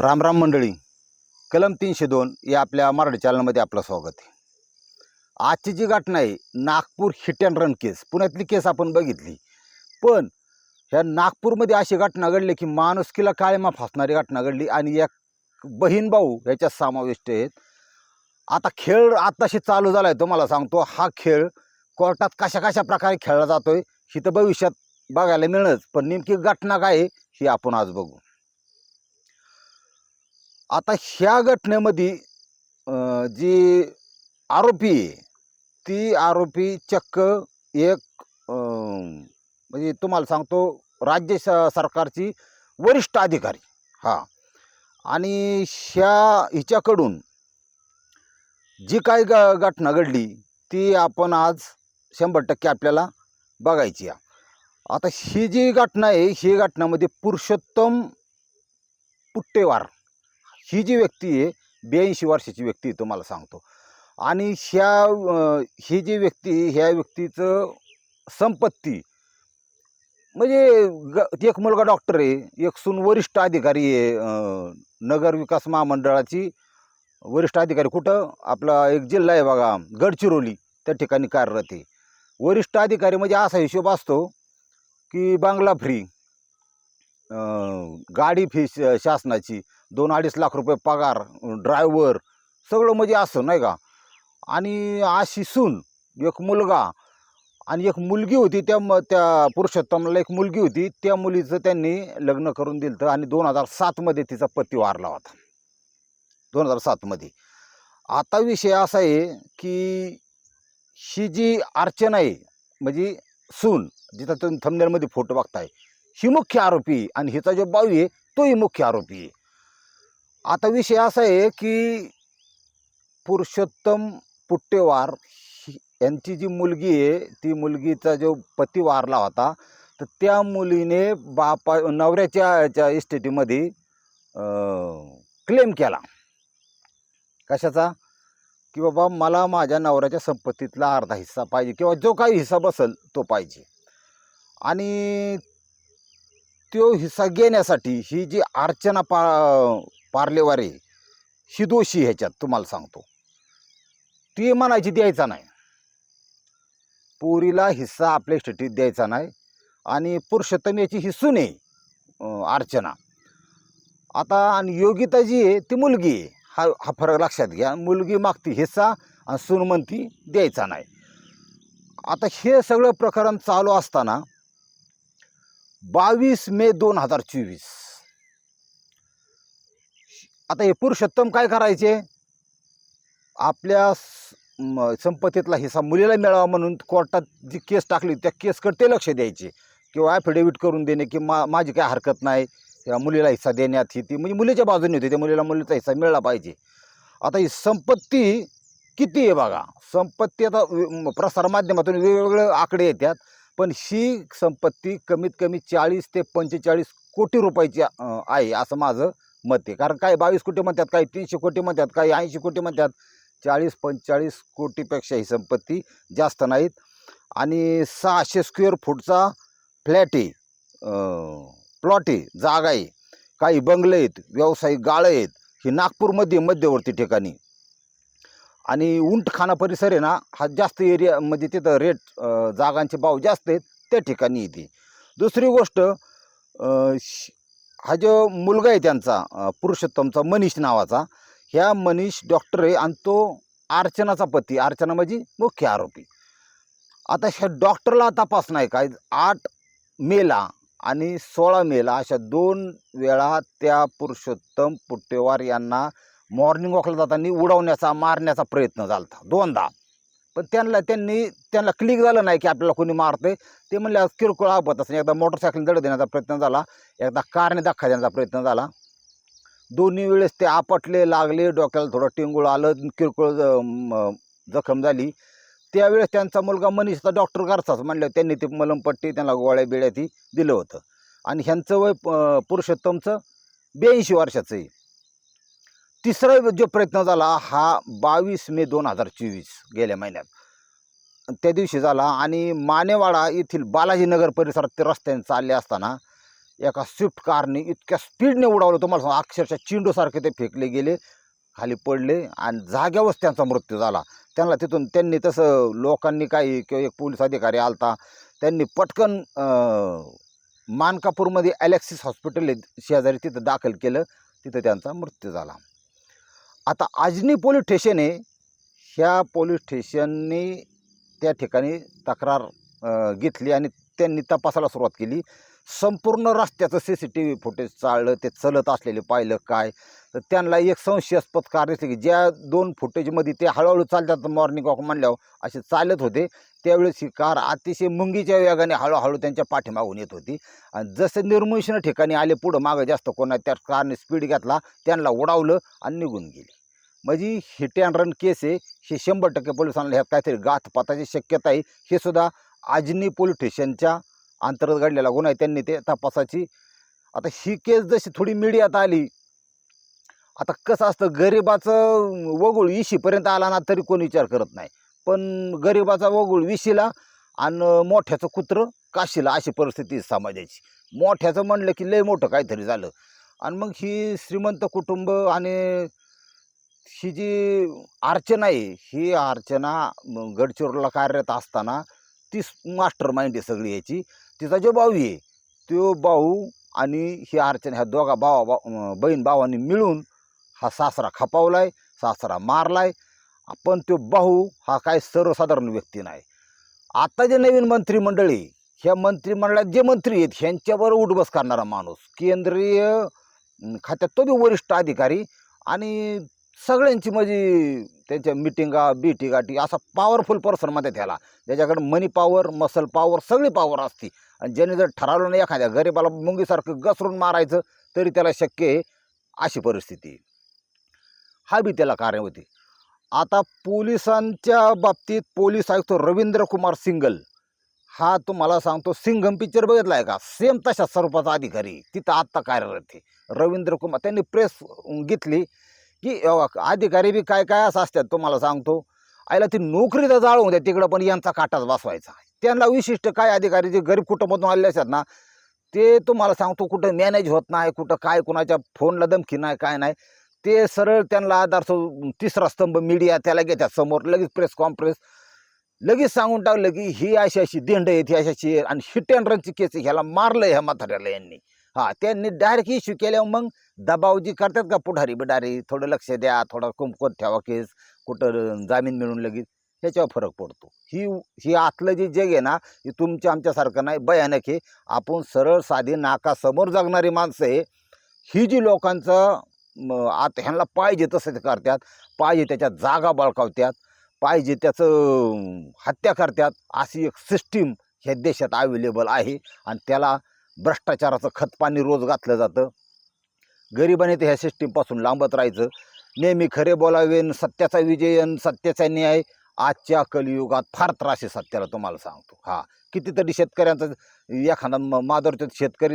रामराम मंडळी. कलम तीनशे दोन या आपल्या मराठी चॅनलमध्ये आपलं स्वागत आहे. आजची जी घटना आहे Nagpur hit and run case पुण्यातली केस आपण बघितली. पण ह्या नागपूरमध्ये अशी घटना घडली की माणुसकीला काळीमा फासणारी घटना घडली आणि एक बहीण भाऊ ह्याच्यात समाविष्ट आहेत. आता खेळ आत्ताशी चालू झाला आहे तुम्हाला सांगतो हा खेळ कोर्टात कशा कशा प्रकारे खेळला जातोय ही तर भविष्यात बघायला मिळणंच पण नेमकी घटना काय आहे ही आपण आज बघू. आता ह्या घटनेमध्ये जी आरोपी आहे ती आरोपी चक्क एक म्हणजे तुम्हाला सांगतो राज्य स- सरकारची वरिष्ठ अधिकारी. हां. आणि ह्या हिच्याकडून जी काही ग घटना घडली ती आपण आज शंभर टक्के आपल्याला बघायची आहे. आता ही जी घटना आहे ही घटनामध्ये पुरुषोत्तम पुट्टेवार ही जी व्यक्ती आहे ब्याऐंशी वर्षाची व्यक्ती आहे तुम्हाला सांगतो. आणि ह्या ही जी व्यक्ती ह्या व्यक्तीचं संपत्ती म्हणजे ग एक मुलगा डॉक्टर आहे एक सून वरिष्ठ अधिकारी आहे नगर विकास महामंडळाची वरिष्ठ अधिकारी. कुठं? आपला एक जिल्हा आहे बघा गडचिरोली त्या ठिकाणी कार्यरत आहे. वरिष्ठ अधिकारी म्हणजे असा हिशोब असतो की बांगला फ्री गाडी फी श- शासनाची दोन अडीच लाख रुपये पगार ड्रायव्हर सगळं म्हणजे असं नाही का? आणि अशी सून एक मुलगा आणि एक मुलगी होती त्या म त्या पुरुषोत्तमला एक मुलगी होती त्या मुलीचं त्यांनी लग्न करून दिलं होतं आणि दोन हजार सातमध्ये तिचा पती वारला होता. दोन हजार सातमध्ये आता विषय असा आहे की ही जी अर्चना आहे म्हणजे सून जिथं तुम्ही थंबनेलमध्ये फोटो बघताय ही मुख्य आरोपी आहे आणि हिचा जो बावी आहे तोही मुख्य आरोपी आहे. आता विषय असा आहे की पुरुषोत्तम पुट्टेवार यांची जी मुलगी आहे ती मुलगीचा जो पती वारला होता तर त्या मुलीने बापा नवऱ्याच्या याच्या इस्टेटीमध्ये क्लेम केला. कशाचा? की बाबा मला माझ्या नवऱ्याच्या संपत्तीतला अर्धा हिस्सा पाहिजे किंवा जो काही हिस्सा बसेल तो पाहिजे. आणि तो हिस्सा घेण्यासाठी ही जी अर्चना पा पार्लेवारे ही दोषी ह्याच्यात तुम्हाला सांगतो. ती म्हणायची द्यायचा नाही. पोरीला हिस्सा आपल्या स्टेटीत द्यायचा नाही आणि पुरुषोत्तम याची ही सून आहे अर्चना. आता आणि योगिता जी आहे ती मुलगी आहे. हा हा फरक लक्षात घ्या. मुलगी मागती हिस्सा आणि सून म्हणती द्यायचा नाही. आता हे सगळं प्रकरण चालू असताना बावीस मे दोन हजार चोवीस आता हे पुरुषोत्तम काय करायचे? आपल्या स- म- संपत्तीतला हिस्सा मुलीला मिळावा म्हणून कोर्टात जी केस टाकली त्या केसकडे ते लक्ष द्यायचे. किंवा ॲफिडेविट करून देणे की मा माझी काय हरकत नाही या मुलीला हिस्सा देण्यात ही ती म्हणजे मुलीच्या बाजूने होती त्या मुलीला मुलीचा हिस्सा मिळाला पाहिजे. आता ही संपत्ती किती आहे बघा? संपत्ती आता प्रसारमाध्यमातून वेगवेगळे आकडे येतात पण ही संपत्ती कमीत कमी चाळीस ते पंचेचाळीस कोटी रुपयाची आहे असं माझं मते कारण काही बावीस कोटी म्हणतात काही तीनशे कोटी म्हणतात काही ऐंशी कोटी म्हणतात. चाळीस पंचेचाळीस कोटीपेक्षा ही संपत्ती जास्त नाहीत. आणि सहाशे स्क्वेअर फूटचा फ्लॅट आहे. प्लॉट आहे जागा आहे. काही बंगले आहेत व्यावसायिक गाळं आहेत. ही नागपूरमध्ये मध्यवर्ती ठिकाणी. आणि उंटखाना परिसर आहे ना हा जास्त एरिया म्हणजे तिथं रेट जागांचे भाव जास्त आहेत त्या ठिकाणी येते. दुसरी गोष्ट हा जो मुलगा आहे त्यांचा पुरुषोत्तमचा मनीष नावाचा ह्या मनीष डॉक्टर आहे आणि तो अर्चनाचा पती. अर्चना म्हणजे मुख्य आरोपी. आता ह्या डॉक्टरला तपास नाही काय आठ मेला आणि सोळा मेला अशा दोन वेळा त्या पुरुषोत्तम पुट्टेवार यांना मॉर्निंग वॉकला जाताना उडवण्याचा मारण्याचा प्रयत्न झाला होता दोनदा. पण त्यांना त्यांनी त्यांना क्लिक झालं नाही की आपल्याला कोणी मारते ते म्हणले आज किरकोळ आपत असं एकदा मोटरसायकल दड देण्याचा प्रयत्न झाला. एकदा कारने धक्का देण्याचा प्रयत्न झाला. दोन्ही वेळेस ते आपटले लागले डोक्याला थोडं टिंगूळ आलं किरकोळ ज- म- जखम झाली. त्यावेळेस त्यांचा मुलगा मनीषचा डॉक्टर गारसाच म्हणलं त्यांनी ते मलमपट्टी त्यांना गोळ्या बिळ्या ती दिलं होतं. आणि ह्यांचं वय प- पुरुषोत्तमचं ब्याऐंशी वर्षाचं आहे. तिसरा जो प्रयत्न झाला हा बावीस मे दोन हजार चोवीस गेल्या महिन्यात. त्या दिवशी झाला आणि मानेवाडा येथील बालाजीनगर परिसरात ते रस्त्याने चालले असताना एका स्विफ्ट कारने इतक्या स्पीडने उडावलं. तुम्हाला सांगू, अक्षरशः चिंडूसारखे ते फेकले गेले खाली पडले आणि जाग्यावरच त्यांचा मृत्यू झाला. त्यांना तिथून त्यांनी तसं लोकांनी काही किंवा एक पोलीस अधिकारी आलता त्यांनी पटकन मानकापूरमध्ये ॲलेक्सिस हॉस्पिटल शेजारी तिथं दाखल केलं तिथं त्यांचा मृत्यू झाला. आता आजनी पोलीस स्टेशन आहे ह्या पोलीस स्टेशननी त्या ठिकाणी तक्रार घेतली आणि त्यांनी तपासाला सुरुवात केली. संपूर्ण रस्त्याचं C C T V footage चाललं ते चलत असलेले पाहिलं काय? तर त्यांना एक संशयास्पद कार्य दिसलं की ज्या दोन फुटेजमध्ये ते हळूहळू चालतात मॉर्निंग वॉक म्हणल्यावर असे चालत होते. त्यावेळेस ही कार अतिशय मुंगीच्या वेगाने हळूहळू त्यांच्या पाठीमागून येत होती. आणि जसं निर्मूषण ठिकाणी आले पुढं मागं जास्त कोणा त्या कारने स्पीड घेतला त्यांना उडावलं आणि निघून गेले. म्हणजे हिट अँड रन केस आहे. हे शंभर टक्के पोलिसांना ह्यात काहीतरी गातपाताची शक्यता आहे. हे सुद्धा आजनी पोलीस स्टेशनच्या अंतर्गत घडलेला गुन्हा आहे. त्यांनी ते तपासाची. आता ही केस जशी थोडी मीडियात आली आता कसं असतं गरिबाचं वगुळ विशीपर्यंत आला ना तरी कोणी विचार करत नाही. पण गरिबाचा वगुळ विशीला आणि मोठ्याचं कुत्रं काशीला अशी परिस्थिती समाजाची. मोठ्याचं म्हणलं की लय मोठं काहीतरी झालं. आणि मग ही श्रीमंत कुटुंब आणि ही जी अर्चना आहे ही अर्चना गडचिरोला कार्यरत असताना ती मास्टर माइंड आहे सगळी याची. तिचा जो भाऊ आहे तो भाऊ आणि ही अर्चना ह्या दोघा भावा बा बहीण भावांनी मिळून हा सासरा खपावलाय सासरा मारलाय. पण तो भाऊ हा काय सर्वसाधारण व्यक्ती नाही. आता जे नवीन मंत्रिमंडळी ह्या मंत्रिमंडळात जे मंत्री आहेत ह्यांच्यावर उठबस करणारा माणूस केंद्रीय खात्यात तो बी वरिष्ठ अधिकारी आणि सगळ्यांची म्हणजे त्यांच्या मिटिंगा बिटी गाठी असा पॉवरफुल पर्सनमध्ये त्याला ज्याच्याकडे मनी पॉवर मसल पॉवर सगळी पॉवर असते. आणि ज्याने जर ठरवलं नाही एखाद्या गरीबाला मुंगीसारखं घसरून मारायचं तरी त्याला शक्य आहे अशी परिस्थिती हा बी त्याला कार्य होती. आता पोलिसांच्या बाबतीत पोलीस आयुक्त रवींद्र कुमार सिंगल हा तुम्हाला सांगतो सिंघम पिक्चर बघितला आहे का? सेम तशा स्वरूपाचा अधिकारी. तिथं आत्ता कार्यरत आहे. रवींद्र कुमार त्यांनी प्रेस घेतली. की अधिकारी बी काय काय असं असतात तुम्हाला सांगतो. आईला ती नोकरी तर जाळून द्या तिकडं पण यांचा काटाच बसवायचा. त्यांना विशिष्ट काय अधिकारी जे गरीब कुटुंबातून आलेले असतात ना ते तुम्हाला सांगतो कुठं मॅनेज होत नाही कुठं काय कुणाच्या फोनला धमकी नाही काय नाही. ते सरळ त्यांना आधार तिसरा स्तंभ मीडिया त्याला घेतात समोर लगेच प्रेस कॉन्फरन्स लगेच सांगून टाकलं की ही अशी अशी देंड आहेत ही अशी अशी आणि हिट अँड रनची केस ह्याला मारलं ह्या म्हाताऱ्याला यांनी. हां त्यांनी डायरेक्ट इश्यू केल्यावर मग दबावजी करतात का पुढारी? बिडारी थोडं लक्ष द्या थोडं कुमकोत ठेवा केस कुठं जामीन मिळून लगेच. ह्याच्यावर फरक पडतो. ही ही आतलं जे जग आहे ना हे तुमच्या आमच्यासारखं नाही. भयानक आहे. आपण सरळ साधी नाकासमोर जगणारी माणसं आहे. ही जी लोकांचं म, आत ह्यांना पाहिजे तसं ते करतात. पाहिजे त्याच्या जागा बळकावतात. पाहिजे त्याचं हत्या करतात. अशी एक सिस्टीम ह्या देशात अवेलेबल आहे. आणि त्याला भ्रष्टाचाराचं खतपाणी रोज घातलं जातं. गरिबाने तर ह्या सिस्टीमपासून लांबत राहायचं. नेहमी खरे बोलावे सत्याचा विजय न सत्याचा न्याय. आजच्या कलियुगात फार त्रास आहे सत्याला तुम्हाला सांगतो. हा कितीतरी शेतकऱ्यांचा एखादा म- शेतकरी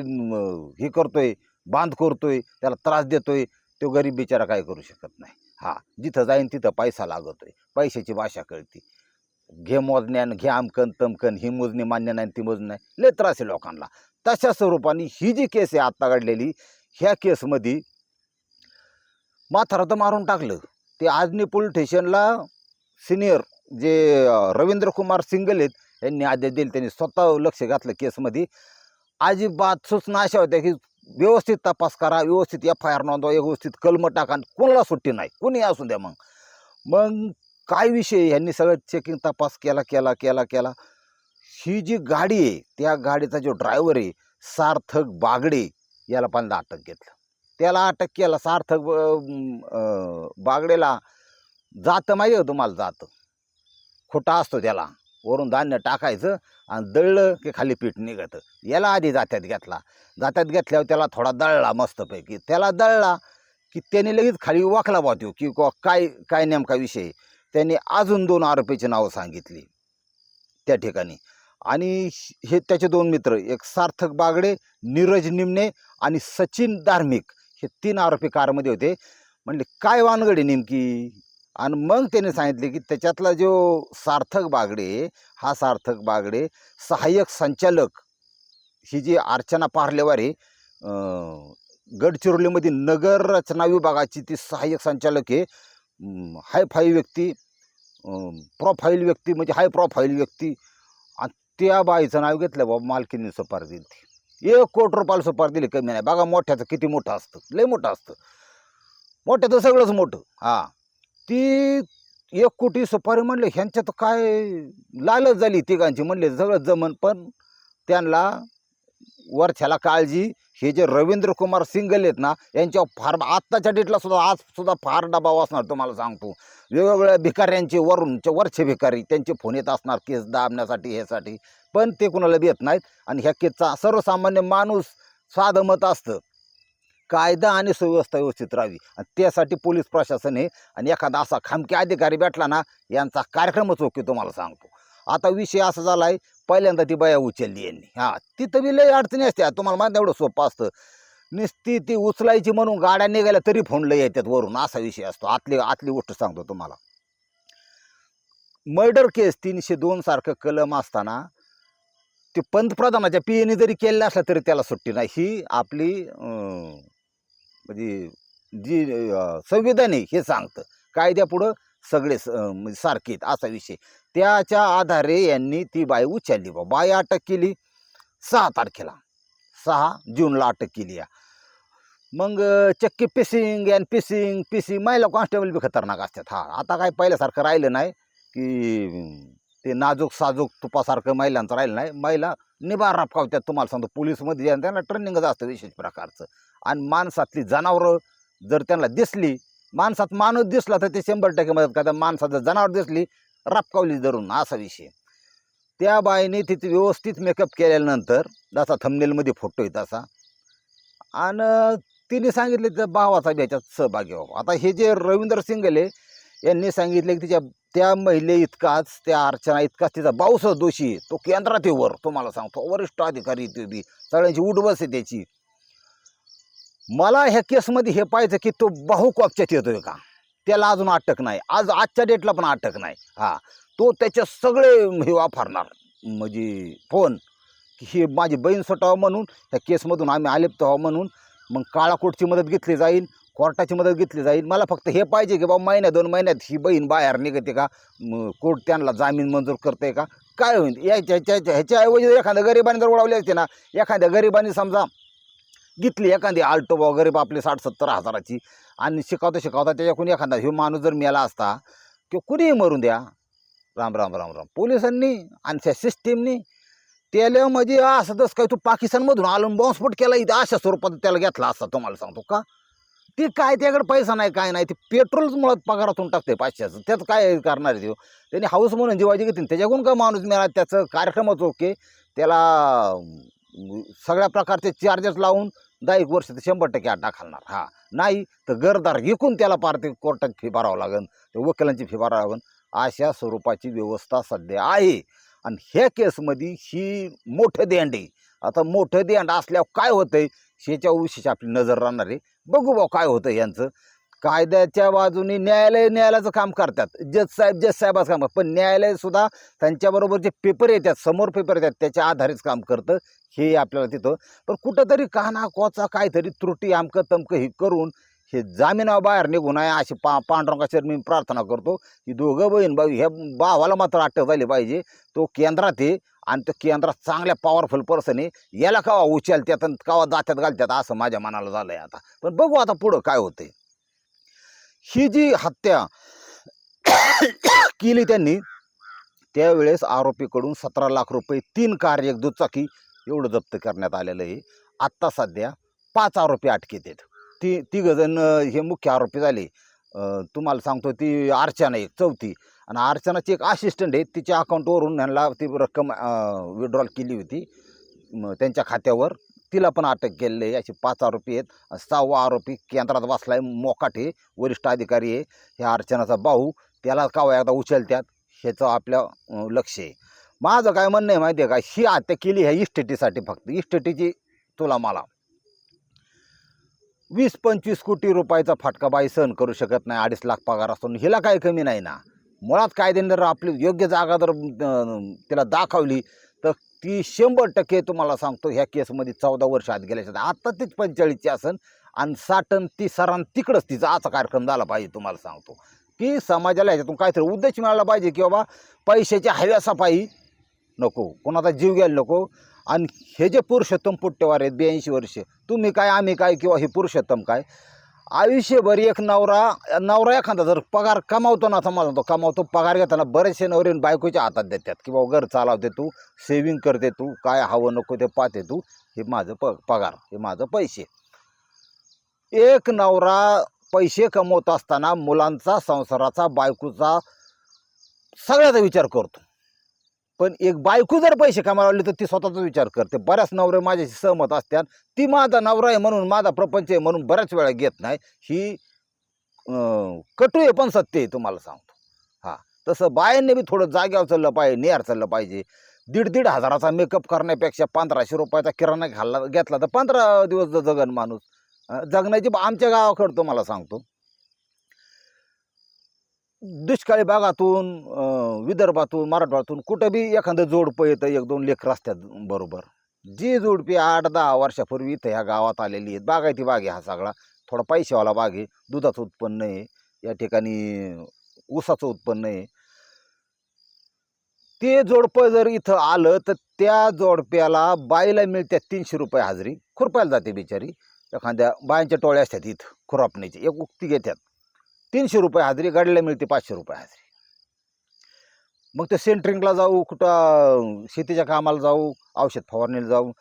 हे करतोय बांध करतोय त्याला त्रास देतोय तो गरीब बिचारा काय करू शकत नाही. हा जिथं जाईन तिथं पैसा लागतोय पैशाची भाषा कळते. घे मोजण्यान घे आमकन तमकन ही मोजणी मान्य नाही ती मोजणी नाही. लय त्रास आहे लोकांना. तशा स्वरूपाने ही जी केस आहे आत्ता घडलेली ह्या केसमध्ये म्हातारा तर मारून टाकलं. ते आजनी पोलीस स्टेशनला सिनियर जे रवींद्र कुमार सिंगल आहेत यांनी आदेश दिले. त्यांनी स्वतः लक्ष घातलं केसमध्ये. अजिबात सूचना अशा होत्या की व्यवस्थित तपास करा व्यवस्थित एफ आय आर नोंदवा व्यवस्थित कलम टाका कोणाला सुट्टी नाही. कोणी असू द्या मग. मग काय विषय? यांनी सगळं चेकिंग तपास केला केला केला केला. ही जी गाडी आहे त्या गाडीचा जो ड्रायव्हर आहे सार्थक बागडे याला पण अटक घेतलं. त्याला अटक केला सार्थक बागडेला जातं माहिती होतं मला तुम्हाला जातं? खोटा असतो त्याला. वरून धान्य टाकायचं आणि दळलं की खाली पीठ निघतं. याला आधी जात्यात घेतला. जात्यात घेतल्यावर त्याला थोडा दळला मस्तपैकी. त्याला दळला की त्याने लगेच खाली वाकला पाहतो की काय काय नेमका विषय आहे. त्याने अजून दोन आरोपीची नावं सांगितली. त्या ठिकाणी. आणि हे त्याचे दोन मित्र एक सार्थक बागडे नीरज निमणे आणि सचिन धार्मिक. हे तीन आरोपी कारमध्ये होते. म्हणले काय वानगडे नेमकी? आणि मग त्याने सांगितले की त्याच्यातला जो सार्थक बागडे हा सार्थक बागडे सहाय्यक संचालक ही जी अर्चना पार्लेवार आहे गडचिरोलीमध्ये नगर रचना विभागाची ती सहाय्यक संचालक आहे. हाय फाय व्यक्ती प्रोफाईल व्यक्ती म्हणजे हाय प्रोफाईल व्यक्ती. आणि त्या बाईचं नाव घेतलं बाबा मालकीने सुपार दिली ती. एक कोटी रुपयाला सुपार दिली कमी नाही. बघा मोठ्याचं किती मोठं असतं. लय मोठं असतं. मोठ्याचं सगळंच मोठं. हां. ती एक कोटी सुपारी म्हणले ह्यांच्यात काय लालच झाली. तिघांची म्हणले सगळं जमन पण त्यांना वरच्याला काळजी. हे जे रवींद्र कुमार सिंगल आहेत ना यांच्यावर फार आत्ताच्या डेटला सुद्धा आज सुद्धा फार दबाव असणार तुम्हाला सांगतो. वेगवेगळ्या भिकाऱ्यांचे वरून चे वरचे भिकारी त्यांचे फोन येत असणार केस दाबण्यासाठी ह्यासाठी. पण ते कुणाला देत नाहीत. आणि ह्या केसचा सर्वसामान्य माणूस साधं मत असतं. कायदा आणि सुव्यवस्था व्यवस्थित राहावी. आणि त्यासाठी पोलीस प्रशासन हे आणि एखादा असा खामकी अधिकारी भेटला ना यांचा कार्यक्रमच ओके तुम्हाला सांगतो. आता विषय असा झाला आहे पहिल्यांदा ती बाया उचलली यांनी. हां तिथं बी लई अडचणी असत्या. तुम्हाला माहिती एवढं सोपं असतं. नुसती ती उचलायची म्हणून गाड्या निघाल्या तरी फोन लई येतात वरून. असा विषय असतो. आतली आतली गोष्ट सांगतो तुम्हाला. मर्डर केस तीनशे दोन सारखं कलम असताना ते पंतप्रधानाच्या पीएने जरी केलेला असला तरी त्याला सुट्टी नाही. ही आपली म्हणजे जी संविधान आहे हे सांगतं. कायद्यापुढं सगळे स- म्हणजे सारखे आहेत असा विषय. त्याच्या आधारे यांनी ती बाई उचलली बा बाई अटक केली सहा तारखेला. सहा जूनला अटक केली या. मग चक्की पिसिंग अँड पिसिंग पिसिंग महिला कॉन्स्टेबल बी खतरनाक असतात. हा आता काय पहिल्यासारखं राहिलं नाही की ते नाजूक साजूक तुपासारखं महिलांचं राहिलं नाही. महिला निभार रापकावत्यात तुम्हाला सांगतो. पोलीसमध्ये त्यांना ट्रेनिंगच असतं विशेष प्रकारचं. आणि माणसातली जनावरं जर त्यांना दिसली माणसात माणूस दिसला तर ते शंभर टक्के मदत करतात. माणसाचं जनावर दिसली रापकावली धरून असा विषय. त्या बाईने तिथे व्यवस्थित मेकअप केल्यानंतर जसा थमनेलमध्ये फोटो आहे तसा आणि तिने सांगितले त्या भावाचा याच्यात सहभागी व्हावा. आता हे जे रवींद्र सिंगले यांनी सांगितले की तिच्या त्या महिले इतकाच त्या अर्चना इतकाच तिचा भाऊसह दोषी तो केंद्रात आहे वर तुम्हाला सांगतो. वरिष्ठ अधिकारी ते बी. सगळ्यांची उठबस आहे त्याची. मला ह्या केसमध्ये हे पाहायचं की तो बाहू कॉपच्यात येतोय का? त्याला अजून अटक नाही. आज आजच्या डेटला पण अटक नाही. हा. तो त्याचे सगळे हे वापरणार. म्हणजे फोन. की हे माझी बहीण सुटावं म्हणून ह्या केसमधून आम्ही आलिप्त व्हावं म्हणून मग काळा कोर्टची मदत घेतली जाईल कोर्टाची मदत घेतली जाईल. मला फक्त हे पाहिजे की बाबा महिन्या दोन महिन्यात ही बहीण बाहेर निघते का? कोर्ट त्यांना जामीन मंजूर करते का? काय होईल? याच्या ह्याच्या ह्याच्याऐवजी जर एखाद्या गरिबाने जर उडवली असते ना एखाद्या गरिबाने समजा घेतली एखादी आल्टो वगैरे आपली साठ सत्तर हजाराची आणि शिकवता शिकवता त्याच्याकडून एखादा ह्यो माणूस जर मेला असता किंवा कुणीही मरून द्या. राम राम राम राम. पोलिसांनी आणि त्या सिस्टीमनी त्याला म्हणजे असं तसं काय तू पाकिस्तानमधून आलून बॉम्बस्फोट केला इथे अशा स्वरूपात त्याला घेतला असता तुम्हाला सांगतो का? ते काय त्याकडे पैसा नाही काय नाही ते पेट्रोलच मुळात पगारातून टाकते पाचशेचं. त्यात काय करणार आहे त्यांनी हाऊस म्हणून जीवाजी घेतली. त्याच्याकडून का माणूस मिळाला त्याचं कार्यक्रमच ओके. त्याला सगळ्या प्रकारचे चार्जेस लावून दहा एक वर्ष ते शंभर टक्के आठ घालणार हा. नाही तर गरदार विकून त्याला पार ते कोर्टात फी भरावं लागेल ते वकिलांची फी भरावं लागेल अशा स्वरूपाची व्यवस्था सध्या आहे. आणि ह्या केसमध्ये ही मोठं देंड आहे. आता मोठं देंड असल्यावर काय होतं आहे ह्याच्या विशेष आपली नजर राहणार आहे. बघू बा काय होतं यांचं. कायद्याच्या बाजूने न्यायालय न्यायालयाचं काम करतात. जज साहेब जज साहेबाचं काम पण न्यायालय सुद्धा त्यांच्याबरोबर जे पेपर येतात समोर पेपर येतात त्याच्या आधारेच काम करतं. हे आपल्याला तिथं. पण कुठंतरी काना कोचा काहीतरी त्रुटी आमकं तमकं हे करून हे जामिनावर बाहेर निघू नये अशी पा पांडुरंगाच्या मी प्रार्थना करतो. की दोघं बहीण भाऊ ह्या भावाला मात्र अटक झाली पाहिजे. तो केंद्रात आहे आणि तो केंद्रात चांगल्या पॉवरफुल पर्सन आहे. याला कवा उचलत्यात आणि कवा दात्यात घालत्यात असं माझ्या मनाला झालं आहे आता. पण बघू आता पुढं काय होतंय. ही जी हत्या केली त्यांनी त्यावेळेस आरोपीकडून सतरा लाख रुपये तीन कार एक दुचाकी एवढं जप्त करण्यात आलेलं आहे. आत्ता सध्या पाच आरोपी अटकेत आहेत. ती तिघजण हे मुख्य आरोपी झाले. तुम्हाला सांगतो ती अर्चना एक चौथी. आणि अर्चनाची एक असिस्टंट आहे तिच्या अकाउंटवरून ह्यांना ती रक्कम विड्रॉल केली होती. त्यांच्या खात्यावर तिला पण अटक केलेली आहे. असे पाच आरोपी आहेत आणि सहावा आरोपी केंद्रात बसला आहे मोकाटे वरिष्ठ अधिकारी आहे. ह्या अर्चनाचा भाऊ त्याला कावा एकदा उचलत्यात. ह्याचं आपल्या लक्ष आहे. माझं काय म्हणणं आहे माहिती आहे का? ही हत्या केली ह्या इस्टेटीसाठी फक्त. इस्टेटीची तुला मला. वीस पंचवीस कोटी रुपयाचा फाटका बाई सहन करू शकत नाही. अडीच लाख पगार असतो. हिला काही कमी नाही ना? मुळात कायद्याने जर आपली योग्य जागा जर तिला दाखवली ती शंभर टक्के तुम्हाला सांगतो ह्या केसमध्ये चौदा वर्ष आत गेल्याच्या आता तीच पंचेचाळीसची असन आणि साठन ती सरान तिकडंच तिचा आजचा कार्यक्रम झाला पाहिजे तुम्हाला सांगतो. की समाजाला ह्याच्यातून काहीतरी उद्देश मिळाला पाहिजे की बाबा पैशाच्या हव्यासापायी नको कोणाचा जीव घ्यायला नको. आणि हे जे पुरुषोत्तम पुट्टेवार आहेत ब्याऐंशी वर्ष तुम्ही काय आम्ही काय किंवा हे पुरुषोत्तम काय? आयुष्यभर एक नवरा नवरा एखादा जर पगार कमावतो ना समजा तो कमावतो पगार घेताना बरेचसे नवरे बायकोच्या हातात देतात की बाबा घर चालवते तू सेविंग करते तू काय हवं नको ते पाहते तू हे माझं प पगार हे माझं पैसे. एक नवरा पैसे कमवत असताना मुलांचा संसाराचा बायकोचा सगळ्याचा विचार करतो. पण एक बायको जर पैसे कमावले लागली तर ती स्वतःचा विचार करते. बऱ्याच नवरे माझ्याशी सहमत असतात. ती माझा नवरा आहे म्हणून माझा प्रपंच आहे म्हणून बऱ्याच वेळा घेत नाही. ही कटू आहे पण सत्य आहे तुम्हाला सांगतो. हां तसं बायांनी बी थोडं जाग्यावर चाललं पाहिजे निहार चाललं पाहिजे. दीड दीड हजाराचा मेकअप करण्यापेक्षा पंधराशे रुपयाचा किराणा घालला घेतला तर पंधरा दिवस जगन माणूस. जगण्याची आमच्या गावाकडं तुम्हाला सांगतो. दुष्काळी भागातून विदर्भातून मराठवाड्यातून कुठं बी एखादं जोडपं येतं एक दोन लेकरं असतात बरोबर. जी जोडपी आठ दहा वर्षापूर्वी इथं ह्या गावात आलेली आहेत बागायती बाग आहे हा सगळा. थोडा पैशावाला बाग आहे दुधाचं उत्पन्न आहे या ठिकाणी ऊसाचं उत्पन्न आहे. ते जोडपं जर इथं आलं तर त्या जोडप्याला बाईला मिळते तीनशे रुपये हाजरी. खुरपायला जाते बिचारी. एखाद्या बायांच्या टोळ्या असतात इथं खुरापणीचे. एक उक्ती घेतात. तीनशे रुपये हाजरी गाडीला मिळते पाचशे रुपये हाजरी. मग ते सेंटरिंगला जाऊ कुठं शेतीच्या कामाला जाऊ औषध फवारणीला जाऊ.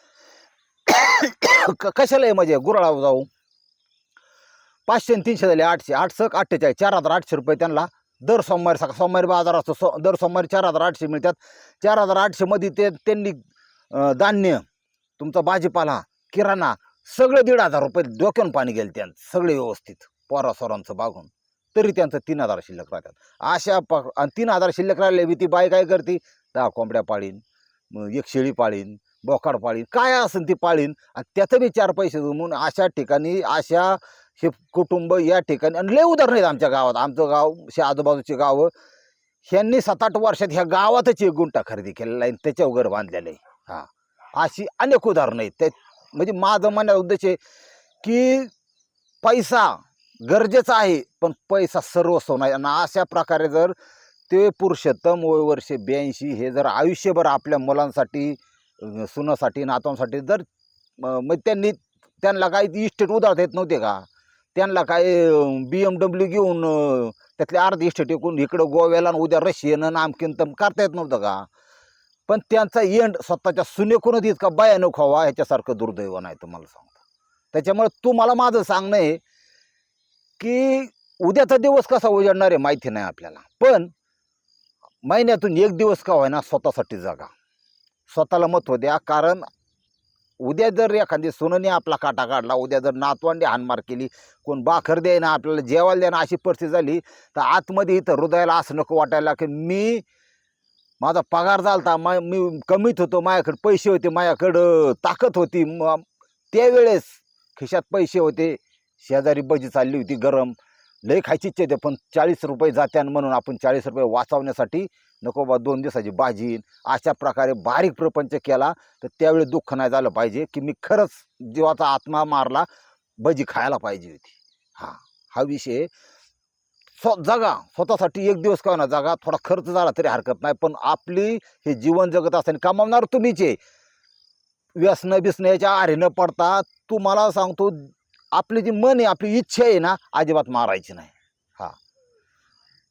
क- कशाला आहे म्हणजे गुराळावर जाऊ? पाचशे आणि तीनशे झाले आठशे. आठशे अठ्ठेचाळीस चार हजार आठशे रुपये त्यांना. दर सोमवारी सका सोमवारी बाजार असतो. सो दर सोमवारी चार हजार आठशे मिळतात. चार हजार आठशेमध्ये ते त्यांनी धान्य तुमचा भाजीपाला किराणा सगळे दीड हजार रुपये डोक्यान पाणी गेले त्यांचं. सगळे व्यवस्थित. पोरासोरांचं बागून तरी त्यांचं तीन हजार शिल्लक राहतात. अशा प आणि तीन हजार शिल्लक राहिले बी ती बाय काय करते? दहा कोंबड्या पाळीन मग एक शेळी पाळीन बोकाड पाळीन काय असेल ती पाळीन आणि त्याचं बी चार पैसे जमून अशा ठिकाणी अशा हे कुटुंब या ठिकाणी आणि लय उदाहरण आहेत आमच्या गावात. आमचं गाव शे आजूबाजूची गावं ह्यांनी सात आठ वर्षात ह्या गावातच एक गुंठा खरेदी केलेला आहे आणि त्याच्यावर घर बांधलेलं आहे. हां. अशी अनेक उदाहरणं आहेत. त्या म्हणजे माझं म्हणण्याचा उद्देश आहे की पैसा गरजेचं आहे पण पैसा सर्वस्व नाही. आणि अशा प्रकारे जर ते पुरुषोत्तम वय वर्षे ब्याऐंशी हे जर आयुष्यभर आपल्या मुलांसाठी सुनासाठी नातवांसाठी जर मग त्यांनी त्यांना काही इस्टेट उधारता येत नव्हते का? त्यांना काय बी एम डब्ल्यू घेऊन त्यातले अर्धे इस्टेट विकून इकडं गोव्याला आणि उद्या रशियन नामकीन तम करता येत नव्हतं का? पण त्यांचा एंड स्वतःच्या सुनेकूनच इतका भयानक व्हावा ह्याच्यासारखं दुर्दैव नाही तुम्हाला सांगतो. त्याच्यामुळे तुम्हाला माझं सांगणं आहे की उद्याचा दिवस कसा उजाडणार आहे माहिती नाही आपल्याला. पण महिन्यातून एक दिवस का होईना स्वतःसाठी जगा. स्वतःला महत्त्व द्या. कारण उद्या जर एखादी सुनने आपला काटा काढला उद्या जर नातवांडी हानमार केली कोण बाखर द्यायना आपल्याला जेवायला द्यायना अशी परिस्थिती झाली तर आतमध्ये इथं हृदयाला असं नको वाटायला की मी माझा पगार झालता मा मी कमीत होतो माझ्याकडे पैसे होते माझ्याकडं ताकद होती. म त्यावेळेस खिशात पैसे होते. शेजारी भजी चालली होती गरम. लई खायची इच्छा येते पण चाळीस रुपये जात्यान म्हणून आपण चाळीस रुपये वाचवण्यासाठी नको बा दोन दिवसाची भाजी. अशा प्रकारे बारीक प्रपंच केला तर त्यावेळी दुःख नाही झालं पाहिजे की मी खरंच जीवाचा आत्मा मारला भजी खायला पाहिजे होती. हा हा विषय स्व जगा स्वतःसाठी एक दिवस का ना जगा थोडा खर्च झाला तरी हरकत नाही पण आपली हे जीवन जगत असताना कमावणार तुम्हीचे व्यसनं बिसनं याच्या आरे न पडता तुम्हाला सांगतो आपली जी मन आहे आपली इच्छा आहे ना अजिबात मारायची नाही. हा.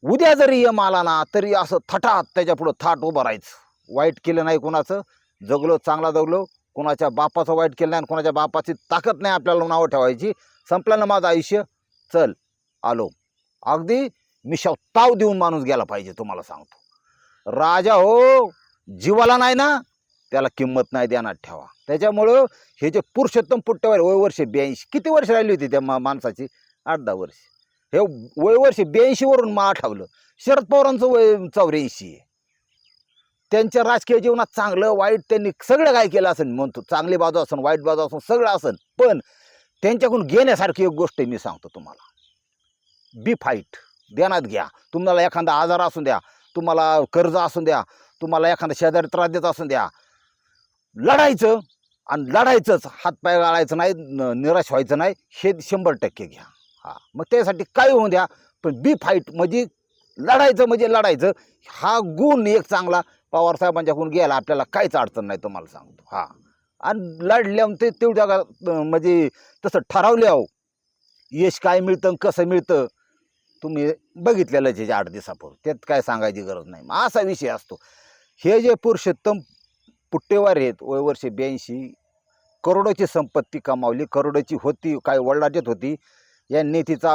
उद्या जरी यम आला ना तरी असं थटात त्याच्या पुढं थाट उभं राहायचं. वाईट केलं नाही कुणाचं जगलो चांगला जगलो कुणाच्या बापाचं वाईट केलं नाही आणि कुणाच्या बापाची ताकद नाही आपल्याला नावं ठेवायची. संपलं ना माझं आयुष्य? चल आलो. अगदी मिशाव ताव देऊन माणूस गेला पाहिजे तुम्हाला सांगतो. राजा हो जीवाला नाही ना त्याला किंमत नाही देणार ठेवा. त्याच्यामुळं हे जे पुरुषोत्तम पुट्टेवर वय वर्ष ब्याऐंशी किती वर्ष राहिली होती त्या मा माणसाची? आठ दहा वर्ष. हे वय वर्ष ब्याऐंशीवरून मा आठवलं शरद पवारांचं वय चौऱ्याऐंशी आहे. त्यांच्या राजकीय जीवनात चांगलं वाईट त्यांनी सगळं काय केलं असेल म्हणतो. चांगली बाजू असेल वाईट बाजू असून सगळं असेल पण त्यांच्याकडून घेण्यासारखी एक गोष्ट मी सांगतो तुम्हाला. बी फाईट ध्यानात घ्या. तुम्हाला एखादा आजार असून द्या तुम्हाला कर्ज असून द्या तुम्हाला एखादा शेजारी त्रास देत असून द्या. लढायचं. आणि लढायचंच हातपाय गाळायचं नाही न- निराश व्हायचं नाही हे शंभर टक्के घ्या. हां मग त्यासाठी काय होऊ द्या पण बी फाईट म्हणजे लढायचं म्हणजे लढायचं हा गुण एक चांगला पवार साहेबांच्याकडून गेला आपल्याला काहीच अडचण नाही तुम्हाला सांगतो. हां आणि लढल्यावर ते तेवढ्या म्हणजे तसं ठरवल्यावर यश काय मिळतं कसं मिळतं तुम्ही बघितलेलं त्याच्या आठ दिवसापूर्वी त्यात काय सांगायची गरज नाही. मग असा विषय असतो. हे जे पुरुषोत्तम पुट्टेवार आहेत वय वर्ष ब्याऐंशी. करोडोची संपत्ती कमावली करोडोची होती काय वडिलाच्यात होती. यांनी तिचा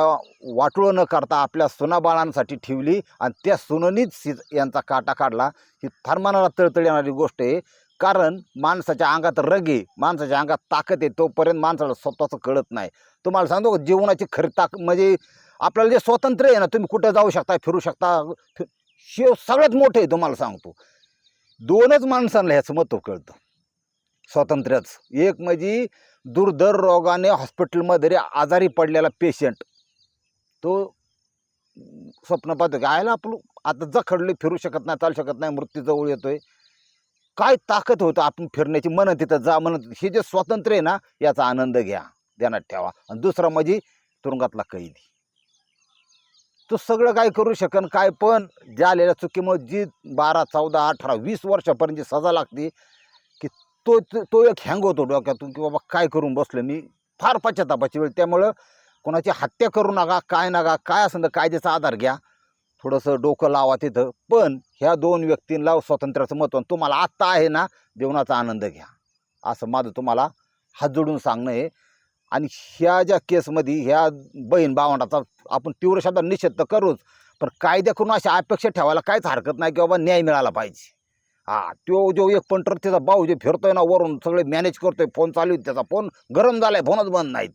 वाटोळं न करता आपल्या सुनाबाळांसाठी ठेवली आणि त्या सुननीच यांचा काटा काढला. ही फार मनाला तळतळ येणारी गोष्ट आहे. कारण माणसाच्या अंगात रग आहे माणसाच्या अंगात ताकद आहे तोपर्यंत माणसाला स्वतःचं कळत नाही. तुम्हाला सांगतो जीवनाची खरी ताक म्हणजे आपल्याला जे स्वातंत्र्य आहे ना तुम्ही कुठं जाऊ शकता फिरू शकता फि- सगळ्यात मोठं आहे तुम्हाला सांगतो. दोनच माणसांना ह्याचं महत्त्व कळतं. स्वातंत्र्याचं. एक म्हणजे दुर्धर रोगाने हॉस्पिटलमध्ये आजारी पडलेला पेशंट. तो स्वप्न पाहतो की आयला आपलं आता जखडले फिरू शकत नाही चालू शकत नाही मृत्यू जवळ येतोय. काय ताकद होतं आपण फिरण्याची? म्हणत तिथं जा म्हणत हे जे स्वातंत्र्य आहे ना याचा आनंद घ्या. ध्यानात ठेवा. आणि दुसरा म्हणजे तुरुंगातला कैदी. तो सगळं काय करू शकन काय पण. झालेल्या चुकीमुळे जी बारा चौदा अठरा वीस वर्षापर्यंत जी सजा लागते की तो तो एक हँग होतो डोक्यातून की बाबा काय करून बसलो मी? फार पश्चातापाची वेळ. त्यामुळं कोणाची हत्या करू नका काय नका काय असं तर कायद्याचा आधार घ्या. थोडंसं डोकं लावा तिथं. पण ह्या दोन व्यक्तींना स्वातंत्र्याचं महत्त्व तुम्हाला आत्ता आहे ना जीवनाचा आनंद घ्या. असं माझं तुम्हाला हात जोडून सांगणं आहे आणि ह्या ज्या केसमध्ये ह्या बहीण भावंडाचा आपण तीव्र शब्दात निषेध तर करूच पण कायद्याकडून अशा अपेक्षा ठेवायला काहीच हरकत नाही की बाबा न्याय मिळाला पाहिजे. हा तो जो एक पंटर त्याचा भाऊ जे फिरतोय ना वरून सगळे मॅनेज करतोय फोन चालू त्याचा फोन गरम झालाय फोनच बंद नाहीत.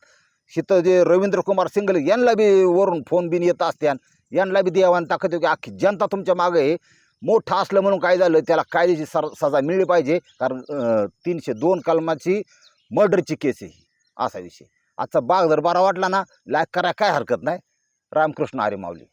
शिथं जे रवींद्र कुमार सिंगल यांना बी वरून फोन बिन येत असत्यान यांना बी देवान ताकद की अख्खी जनता तुमच्या मागे आहे. मोठं असलं म्हणून काय झालं त्याला कायद्याची सर सजा मिळली पाहिजे कारण तीनशे दोन कलमाची मर्डरची केस आहे ही. असा विषय. आजचा बाग जर बरा वाटला ना लाईक करा काय हरकत नाही. रामकृष्ण हरी माऊली.